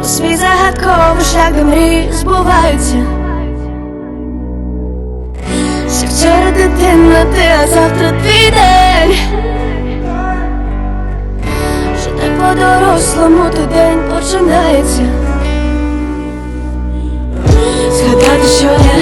У свій загадковий шлях до мрій збуваються. Ще вчора дитина ти, а завтра твій день. Вже так по-дорослому той день починається. Згадати, що є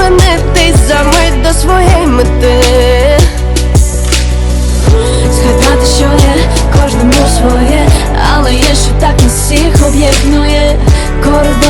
зупинитись за мить до своєї мети. Згадати, що є кожному своє, але є, що так нас всіх об'єднує коридори